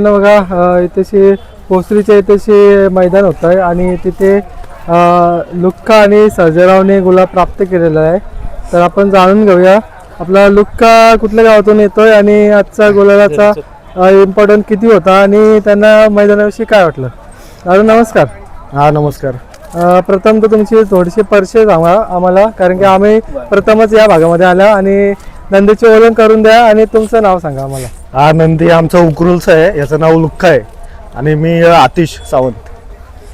न बघा इथेशी भोसरीच्या इथेशी मैदान होत आहे आणि तिथे लुक्का आणि सर्जेरावने गुलाब प्राप्त केलेला आहे. तर आपण जाणून घेऊया आपला लुक्का कुठल्या गावातून येतोय आणि आजचा गुलाबाचा इम्पॉर्टंट किती होता आणि त्यांना मैदानाविषयी काय वाटलं? दादा नमस्कार. हा नमस्कार. प्रथम तर तुमची थोडीशी परिचय सांगा आम्हाला कारण की आम्ही प्रथमच या भागामध्ये आला आणि नंदीची ओळख करून द्या आणि तुमचं नाव सांगा आम्हाला. हा नंदी आमचा उकरुलचा आहे याचं नाव लुक्का आहे. आणि मी आतिश सावंत.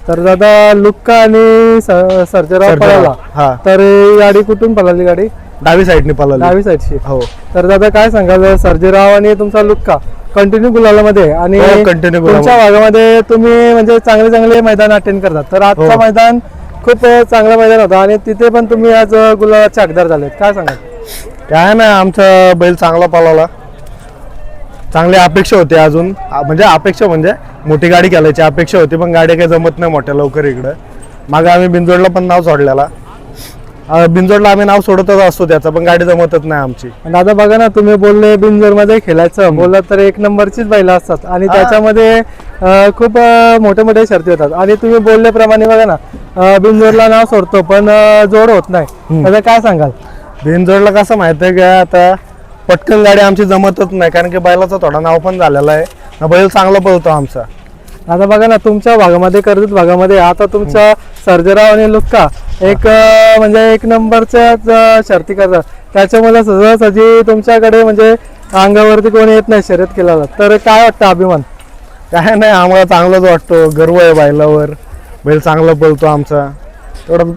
तर दादा लुक्का आणि स- सर्जेराव सर्जेराव. पळाला हा. तर ही गाडी कुठून पळाली गाडी? डावी साईडने पळाली डावी साईडची. हो. तर दादा काय सांगाल? सर्जेराव आणि तुमचा लुक्का. कंटिन्यू गुलालामध्ये. आहे आणि हो, continue गुलालामध्ये. तुमच्या भागामध्ये तुम्ही म्हणजे चांगले चांगले मैदान अटेंड करतात. तर आजचं हो. मैदान खूप चांगलं मैदान होतं. आणि तिथे पण तुम्ही आज गुलाबाचे हकदार झालेत. काय सांगाल? काय नाही आमचा बैल चांगला पळाला. चांगली अपेक्षा होती अजून. म्हणजे अपेक्षा म्हणजे मोठी गाडी घालायची अपेक्षा होती पण गाडी काही जमत नाही मोठ्या लवकर इकडं. मग आम्ही बिंजोडला पण नाव सोडलेला. बिंजोडला आम्ही नाव सोडतच असतो त्याचं पण गाडी जमतच नाही आमची. दादा बघा ना तुम्ही बोलले बिंजोरमध्ये खेळायचं बोलला तर एक नंबरचीच बैला असतात. आणि त्याच्यामध्ये अं, खूप अं, मोठे मोठे शर्ती होतात. आणि तुम्ही बोलल्याप्रमाणे बघा ना अं, बिंजोरला नाव सोडतो पण अं, जोड होत नाही. त्याचं काय सांगाल? बिनजोडला कसं माहिती आहे का आता? पटकन गाडी आमची जमतच नाही कारण की बैलाचं थोडा नाव पण झालेला आहे. ना बैल चांगला पळतो आमचा. आता बघा ना तुमच्या भागामध्ये कर्जत भागामध्ये आता तुमचा सर्जेराव आणि लुक्का एक म्हणजे एक नंबरच्याच अं, शर्ती करतात. त्याच्यामुळे सहजासहजी तुमच्याकडे म्हणजे अंगावरती कोणी येत नाही शर्यत केला तर काय वाटतं अभिमान? काय नाही आम्हाला चांगलंच वाटतो. गर्व आहे बैलावर. बैल चांगला पळतो आमचा. तेवढं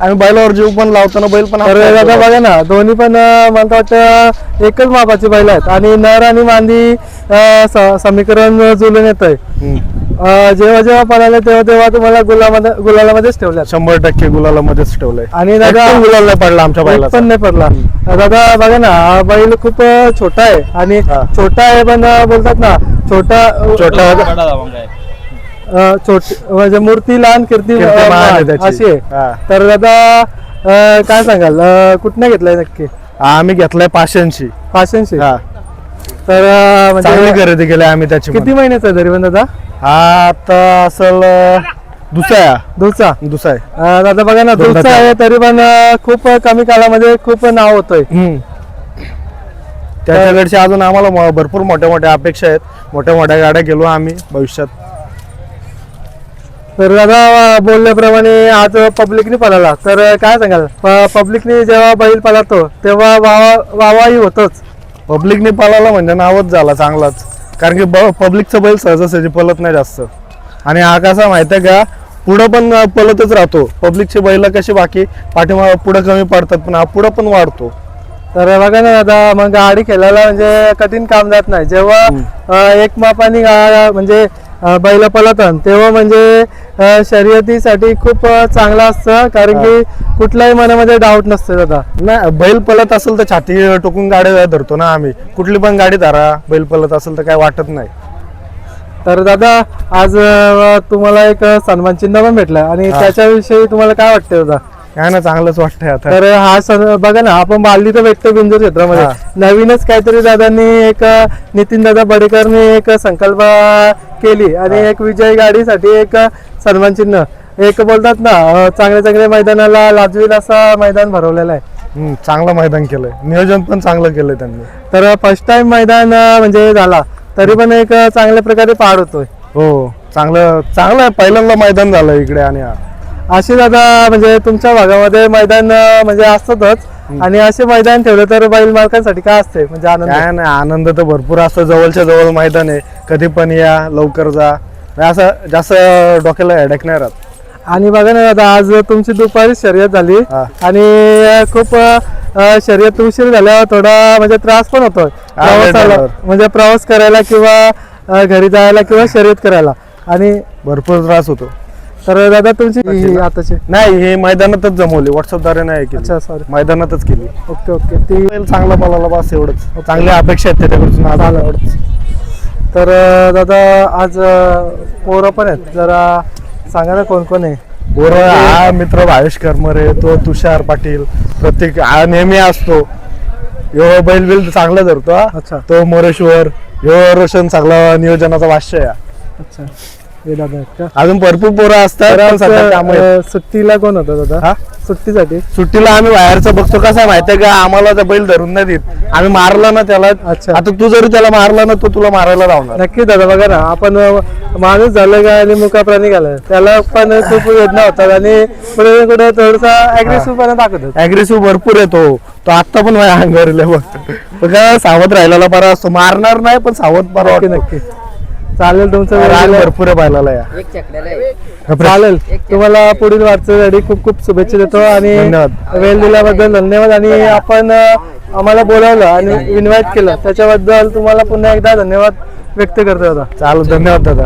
आम्ही बैलावर जीव पण लावतो ना बैल पण दादा बघा ना दोन्ही पण मला वाटतं एकच मापाची बैल आहेत. आणि नर आणि मांदी समीकरण जुळून येत आहे. जेव्हा जेव्हा पळाले तेव्हा तेव्हा तुम्हाला गुलामध्ये गुलालामध्येच ठेवल्यात शंभर टक्के गुलाला मध्येच ठेवलंय. आणि दादा गुलाल नाही पडला आमच्या बैलाचा. पण नाही पडला. दादा बघा ना हा बैल खूप छोटा आहे. आणि. छोटा आहे पण बोलतात ना छोटा छोटा छोटी म्हणजे मूर्ती लहान कीर्ती कीर्ती अं, महान आहे महान, त्याची. अशी आहे. तर दादा अं, काय सांगाल? कुठनं घेतलाय नक्की? आम्ही घेतलाय पाचशेंशी पाचशेंशी हा. तर अं, चांगली म्हणजे खरेदी केली आम्ही त्याची किती. महिन्याचा आहे तरी पण दादा? हा आता असल दुसरा आहे. दुसरा. दुसरा आहे. अं, दादा बघा ना दोनदा दुसरा आहे तरी पण अं, खूप कमी कालामध्ये खूप नाव होतोय. हम्म. त्याच्याकडचे अजून आम्हाला म- भरपूर मोठ्या मोठ्या अपेक्षा आहेत. मोठ्या मोठ्या गाड्या गेलो आम्ही भविष्यात. तर दादा बोलल्याप्रमाणे आज पब्लिकने पळाला. तर काय सांगाल? पब्लिकने जेव्हा बैल पळतो तेव्हा वावा वावाही होतच. पब्लिकने पळाला म्हणजे नावच झाला चांगलाच. कारण की पब्लिकचं बैल सहजासहजी पळत नाही जास्त. आणि हा कसा माहिती आहे का? पुढं पण पळतच राहतो. पब्लिकचे बैल कसे बाकी? पाठीमा पुढं कमी पडतात पण हा पुढं पण वाढतो. तर बघा ना दादा मग गाडी खेळायला म्हणजे कठीण काम जात नाही. जेव्हा एक मापाने म्हणजे बैल पळतात तेव्हा म्हणजे शर्यतीसाठी खूप चांगलं असतं कारण की कुठल्याही मनामध्ये डाऊट नसतं दादा. नाही बैल पळत असेल तर छाती टोकून गाडी धरतो ना आम्ही. कुठली पण गाडी धरा बैल पळत असेल तर काय वाटत नाही. तर दादा आज तुम्हाला एक सन्मान चिन्ह पण भेटलं. आणि. त्याच्याविषयी तुम्हाला काय वाटतं दादा? काय ना चांगलंच वाटतंय आता. तर हा सण बघा ना आपण बालदी तर भेटतो बिंदूर क्षेत्रामध्ये. नवीनच काहीतरी दादांनी एक नितीन दादा बडेकरनी एक संकल्प केली. आणि एक विजय गाडीसाठी एक सन्मान चिन्ह एक बोलतात ना चांगल्या चांगल्या मैदानाला लाजवील असा मैदान भरवलेला आहे. चांगलं मैदान केलंय. नियोजन पण चांगलं केलंय त्यांनी. तर फर्स्ट टाइम मैदान म्हणजे झाला. तरी पण एक चांगल्या प्रकारे पार होतोय. हो चांगलं चांगलं आहे. पहिल्यांदा मैदान झालं इकडे आणि. असे दादा म्हणजे तुमच्या भागामध्ये मैदान म्हणजे असतातच. आणि असे मैदान ठेवले तर बैल मालकांसाठी काय असते म्हणजे आनंद. काय नाही आनंद तर भरपूर असतो. जवळच्या जवळ मैदान आहे. कधी पण या लवकर जा. असं जास्त डोक्याला हेडॅक नाही राहत. आणि बघा ना दादा आज तुमची दुपारी शर्यत झाली. हा. आणि खूप अं, शर्यत उशीर झाल्यावर थोडा म्हणजे त्रास पण होतो प्रवासाला. म्हणजे प्रवास करायला किंवा अं, घरी जायला किंवा शर्यत करायला. आणि भरपूर त्रास होतो. तर दादा तुमची ही आताची? नाही हे मैदानातच जमवली. व्हॉट्सअपद्वारे नाही केली. अच्छा सॉरी मैदानातच केली. Okay okay. ती बैल चांगला पळाला बस एवढंच. चांगल्या अपेक्षा आहेत त्याच्याकडून. आज. एवढंच. तर अं, दादा आज अं, पोरं पण आहेत. जरा सांगा ना कोण कोण आहे? पोरं हा मित्र भावेश करमरे तो तुषार पाटील. प्रत्येक हा नेहमी असतो. एवढा बैल बिल चांगला धरतो हा. अच्छा. तो मोरेश्वर. ह्यो रोशन सगळं नियोजनाचा वाश्य आहे. अच्छा. हे दादा आहेत का अजून भरपूर पोरं असतात तर पण सध्या कामं आहेत. अं, सुट्टीला कोण होता दादा? हा? सुट्टीसाठी? सुट्टीला आम्ही बाहेरचं बघतो. कसं आहे माहितीये का? आम्हाला त्या बैल धरून नाही देत. आम्ही मारला ना त्याला. अच्छा. आता तू जरी त्याला मारला ना तो तुला मारायला लावणार. नक्की दादा बघा ना. आपण अं, माणूस झालं का आणि मुका प्राणी घालं त्याला पण खूप वेदना होतात आणि कुठे कुठे थोडासा अग्रेसिव्ह पणा दाखवतात. अग्रेसिव्ह भरपूर येतो तो. आता पण माझ्या अंगावर बघ. पण काय सावध राहिलेला बरा असतो. मारणार नाही पण सावध बरा नक्की वाटतो. नक्की. चालेल तुमचं राग. भरपूर आहे बैलाला या. एक चकड्याला आहे. चालेल. तुम्हाला पुढील वाटचालीसाठी खूप खूप शुभेच्छा देतो आणि धन्यवाद. वेळ दिल्याबद्दल धन्यवाद. आणि आपण अं, आम्हाला बोलावलं आणि इन्व्हाइट केलं. त्याच्याबद्दल तुम्हाला पुन्हा एकदा धन्यवाद व्यक्त करतो दादा चालू धन्यवाद दादा.